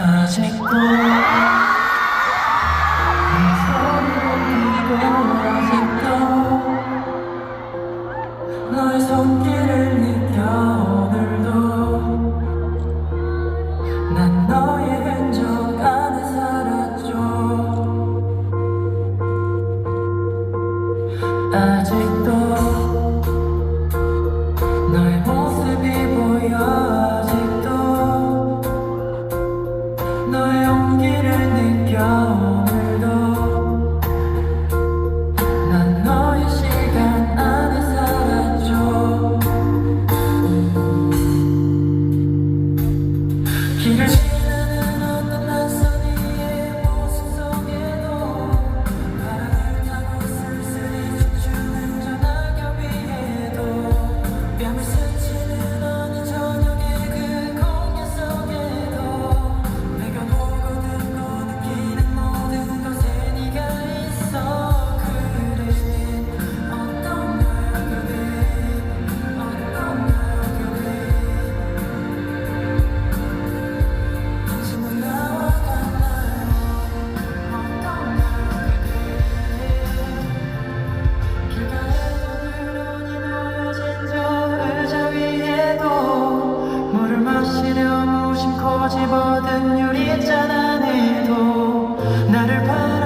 아직도 아직도 너의 손길을 느껴 오늘도 난 너의 흔적 안에 살았죠 아직도 난 유리잔 안에도. 나를 봐.